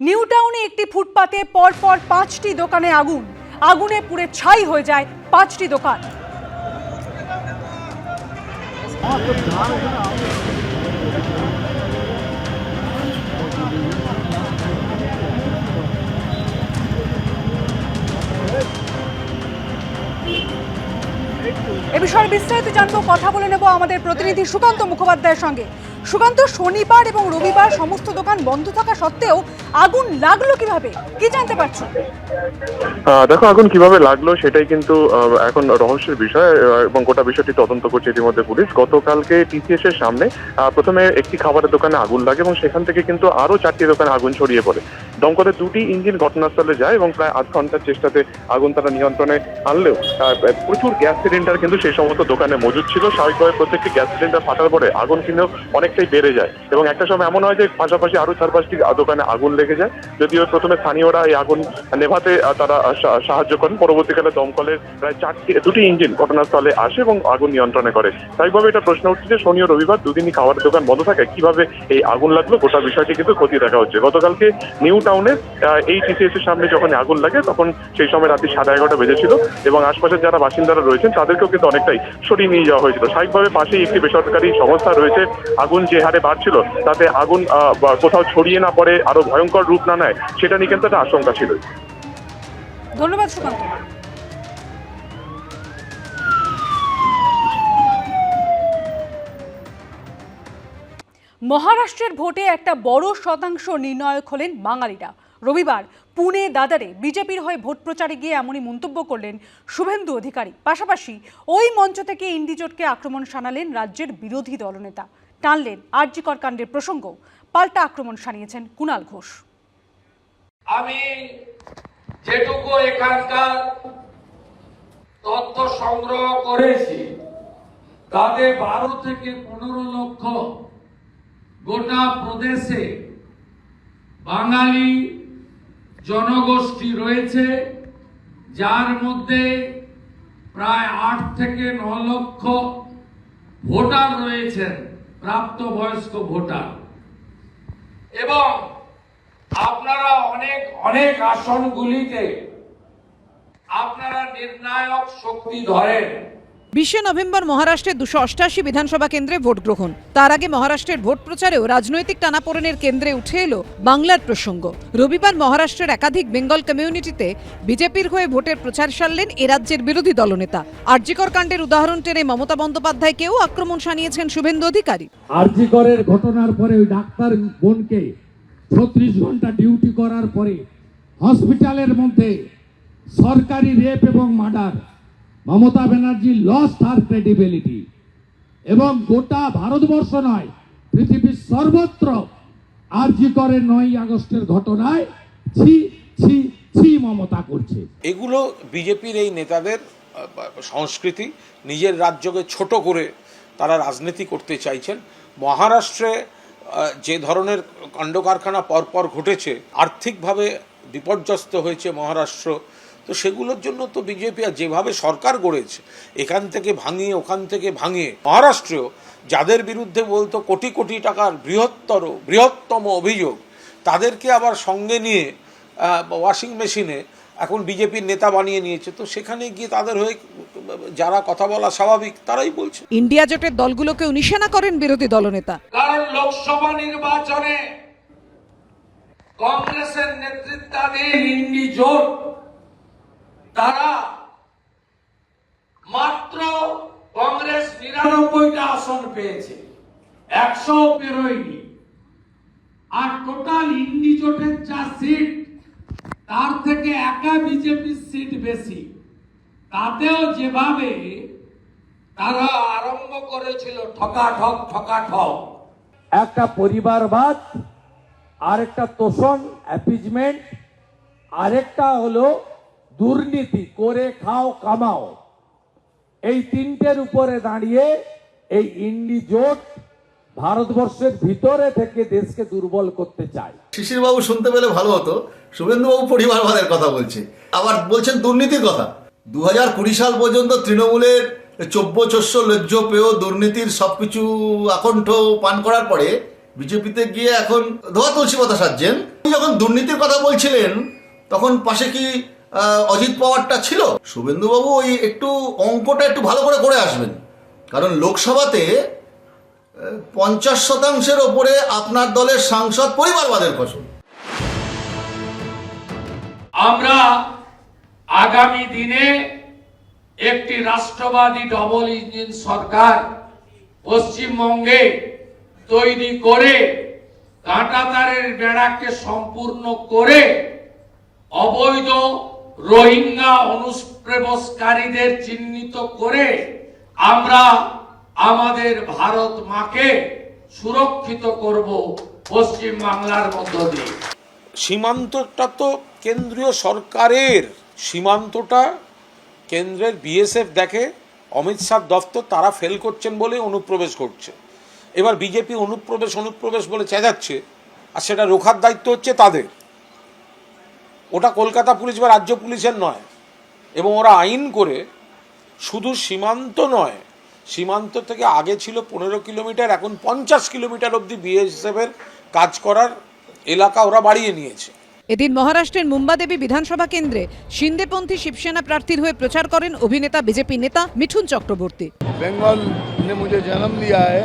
New টাউনে একটি ফুটপাতে পরপর পাঁচটি দোকানে আগুন। আগুনে পুড়ে ছাই হয়ে যায় পাঁচটি দোকান। এ বিষয়ে বিস্তারিত জানব, কথা বলে নেব আমাদের প্রতিনিধি সুকান্ত মুখোপাধ্যায়ের সঙ্গে। সুকান্ত, শনিবার এবং রবিবার সমস্ত দোকান বন্ধ থাকা সত্ত্বেও আগুন লাগল কীভাবে? কি জানতে পারছ? দেখো, আগুন কীভাবে লাগল সেটাই কিন্তু এখন রহস্যের বিষয় এবং গোটা বিষয়টি তদন্ত করছে ইতিমধ্যে পুলিশ। গতকালকে টিসিএস এর সামনে প্রথমে একটি খাবারের দোকানে আগুন লাগে এবং সেখান থেকে কিন্তু আরও চারটি দোকানে আগুন ছড়িয়ে পড়ে। দমকলের দুটি ইঞ্জিন ঘটনাস্থলে যায় এবং প্রায় আধ ঘণ্টার চেষ্টাতে আগুন তারা নিয়ন্ত্রণে আনলেও প্রচুর গ্যাস সিলিন্ডার কিন্তু সেই সমস্ত দোকানে মজুদ ছিল। স্বাভাবিকভাবে প্রত্যেকটি গ্যাস সিলিন্ডার ফাটার পরে আগুন কিন্তু অনেকটাই বেড়ে যায়। এবং একটা সময় এমন হয় যে পাশাপাশি আরও চার পাঁচটি দোকানে আগুন লেগে যায়। যদিও প্রথমে স্থানীয়রা এই আগুন নেভাতে তারা সাহায্য করেন। পরবর্তীকালে দমকলের প্রায় চারটি, দুটি ইঞ্জিন ঘটনাস্থলে আসে এবং আগুন নিয়ন্ত্রণে করে। স্বাভাবিকভাবে এটা প্রশ্ন উঠছে যে শনি ও রবিবার দুদিনই খাবারের দোকান বন্ধ থাকে। কীভাবে এই আগুন লাগল গোটা বিষয়টি কিন্তু খতিয়ে দেখা হচ্ছে। গতকালকে নিউ টাউনে আহ, এই টিসিএস এর সামনে যখন আগুন লাগে তখন সেই সময় রাত্রি সাড়ে এগারোটা বেজেছিল এবং আশপাশের যারা বাসিন্দারা রয়েছেন তাদেরকেও কিন্তু অনেকটাই সরিয়ে নিয়ে যাওয়া হয়েছিল। স্বাভাবিকভাবে পাশেই একটি বেসরকারি সংস্থা রয়েছে আগুন যে হারে বাড়ছিল তাতে আগুন কোথাও ছড়িয়ে না পড়ে আরও ভয়ঙ্কর রূপ না নেয় সেটা নিয়ে কিন্তু একটা আশঙ্কা ছিল। ধন্যবাদ সুকান্ত। মহারাষ্ট্রের ভোটে একটা বড় শতাংশ নির্ণায়ক হলেন বাঙালিরা। রবিবার পুনে দাদারে বিজেপির হয়ে ভোট প্রচারে গিয়ে এমনই মন্তব্য করলেন শুভেন্দু অধিকারী। পাশাপাশি ওই মঞ্চ থেকে ইন্ডিজোটকে আক্রমণ শানালেন রাজ্যের বিরোধী দলনেতা। টানলেন আরজিকর কাণ্ডের প্রসঙ্গ। পাল্টা আক্রমণ শানিয়েছেন কুণাল ঘোষ। আমি যেটুকু এখানকার তথ্য সংগ্রহ করেছি, তাতে বারো থেকে পনেরো লক্ষ গোটা প্রদেশে বাঙালি জনগোষ্ঠী রয়েছে, যার মধ্যে প্রায় আট থেকে ন লক্ষ ভোটার রয়েছেন, প্রাপ্তবয়স্ক ভোটার। এবং আপনারা অনেক অনেক আসনগুলিতে আপনারা নির্ণায়ক শক্তি ধরেন। বিশে নভেম্বর মহারাষ্ট্রের দুশো অষ্টাশি বিধানসভা কেন্দ্রে ভোট গ্রহণ। তার আগে মহারাষ্ট্রের ভোট প্রচারেও রাজনৈতিক টানাপোড়েনের কেন্দ্রে উঠে এলো বাংলার প্রসঙ্গ। রবিবার মহারাষ্ট্রের একাধিক বেঙ্গল কমিউনিটিতে বিজেপির হয়ে ভোটের প্রচার সারলেন এ রাজ্যের বিরোধী দলনেতা। আরজিকর কাণ্ডের উদাহরণ টেনে মমতা বন্দ্যোপাধ্যায়কেও আক্রমণ সানিয়েছেন শুভেন্দু অধিকারী। আরজিকরের ঘটনার পরে ওই ডাক্তার বোনকে ছত্রিশ ঘণ্টা ডিউটি করার পরে হসপিটালের মধ্যে সরকারি রেপ এবং murder Mamata Banerjee lost her credibility এবং গোটা ভারতবর্ষ নয়, পৃথিবীর সর্বত্র আরজিকরের নয় আগস্টের ঘটনায় ছি ছি ছি মমতা করছে। এগুলো বিজেপির এই নেতাদের সংস্কৃতি নিজের রাজ্যকে ছোট করে তারা রাজনীতি করতে চাইছেন। মহারাষ্ট্রে যে ধরনের কাণ্ড কারখানা পরপর ঘটেছে, আর্থিকভাবে বিপর্যস্ত হয়েছে মহারাষ্ট্র। তো সেগুলোর জন্য তো বিজেপি আর যেভাবে সরকার গড়েছে এখান থেকে ভাঙিয়ে ওখান থেকে ভাঙিয়ে মহারাষ্ট্রেও যাদের বিরুদ্ধে বলতো কোটি কোটি টাকার বৃহত্তর বৃহত্তম অভিযোগ তাদেরকে আবার সঙ্গে নিয়ে ওয়াশিং মেশিনে এখন বিজেপির নেতা বানিয়ে নিয়েছে। তো সেখানে গিয়ে তাদের হয়ে যারা কথা বলা স্বাভাবিক তারাই বলছে। ইন্ডিয়া জোটের দলগুলোকেও নিশানা করেন বিরোধী দলনেতা। কারণ লোকসভা নির্বাচনে কংগ্রেসের নেতৃত্বাধীন ইন্ডি জোট তারা মাত্র কংগ্রেস নিরানব্বইটা আসন পেয়েছে। একশো পেরোয়নি আর টোটাল ইন্ডি জোটের যা সিট, তার থেকে একা বিজেপির সিট বেশি। তাতেও যেভাবে তারা আরম্ভ করেছিল ঠকা ঠক ঠকা ঠক একটা পরিবারবাদ, আরেকটা তোষণ, অ্যাপিজমেন্ট, আরেকটা হলো দুর্নীতি করে খাও, কামাও। এই তিনটের উপরে দাঁড়িয়ে এই ইন্ডি জোট ভারতবর্ষের ভিতরে থেকে দেশকে দুর্বল করতে চায়। শিশিরবাবু শুনতে পেলে ভালো হতো, শুভেন্দুবাবু পরিবারবাদের কথা বলছে। আবার বলছেন দুর্নীতির কথা। দু হাজার কুড়ি সাল পর্যন্ত তৃণমূলের চব্য চস্য লজ্জ পেয় দুর্নীতির সবকিছু আকণ্ঠ পান করার পরে বিজেপিতে গিয়ে এখন ধোয়া তুলসী কথা সাজছেন। যখন দুর্নীতির কথা বলছিলেন, তখন পাশে কি অজিত পাওয়ারটা ছিল। শুভেন্দুবাবু ওই একটু অঙ্কটা একটু ভালো করে করে আসবেন। কারণ লোকসভাতে পঞ্চাশ শতাংশের ওপরে আপনার দলের সাংসদ পরিবারবাদের ফসল। আমরা আগামী দিনে একটি রাষ্ট্রবাদী ডবল ইঞ্জিন সরকার পশ্চিমবঙ্গে তৈরি করে, কাঁটাতারের বেড়াকে সম্পূর্ণ করে অবৈধ রোহিঙ্গা অনুপ্রবেশকারীদের চিহ্নিত করে আমরা আমাদের ভারত মাকে সুরক্ষিত করব পশ্চিম বাংলার মধ্য দিয়ে। সীমান্তটা তো কেন্দ্রীয় সরকারের। সীমান্তটা কেন্দ্রের বিএসএফ দেখে অমিত শাহ দফতর তারা ফেল করছেন বলে অনুপ্রবেশ করছে। এবার বিজেপি অনুপ্রবেশ অনুপ্রবেশ বলে চেঁচাচ্ছে। আর সেটা রোখার দায়িত্ব হচ্ছে তাদের। ওটা কলকাতা পুলিশ বা রাজ্য পুলিশের নয় এবং ওরা আইন করে শুধু সীমান্ত নয় সীমান্ত থেকে আগে ছিল পনেরো কিলোমিটার এখন পঞ্চাশ কিলোমিটার অবধি বিএসএফের কাজ করার এলাকা ওরা বাড়িয়ে নিয়েছে এদিন মহারাষ্ট্রের মুম্বাদেবী বিধানসভা কেন্দ্রে সিন্দেপন্থী শিবসেনা প্রার্থীর হয়ে প্রচার করেন অভিনেতা বিজেপি নেতা মিঠুন চক্রবর্তী बंगाल ने मुझे जन्म दिया है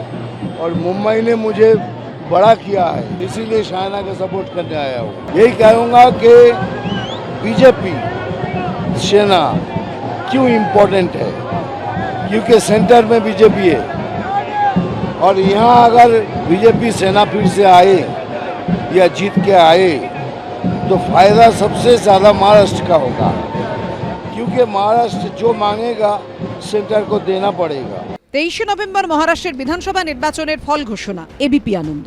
और मुंबई ने मुझे बड़ा किया है। इसीलिए शायना का सपोर्ट करने आया हूँ। यही कहूँगा कि बीजेपी सेना क्यों इम्पोर्टेंट है? क्योंकि सेंटर में बीजेपी है। और यहाँ अगर बीजेपी सेना फिर से आए या जीत के आए तो फ़ायदा सबसे ज़्यादा महाराष्ट्र का होगा। क्योंकि महाराष्ट्र जो मांगेगा सेंटर को देना पड़ेगा। তেইশে নভেম্বর মহারাষ্ট্রের বিধানসভা নির্বাচনের ফল ঘোষণা এবিপি আনন্দ।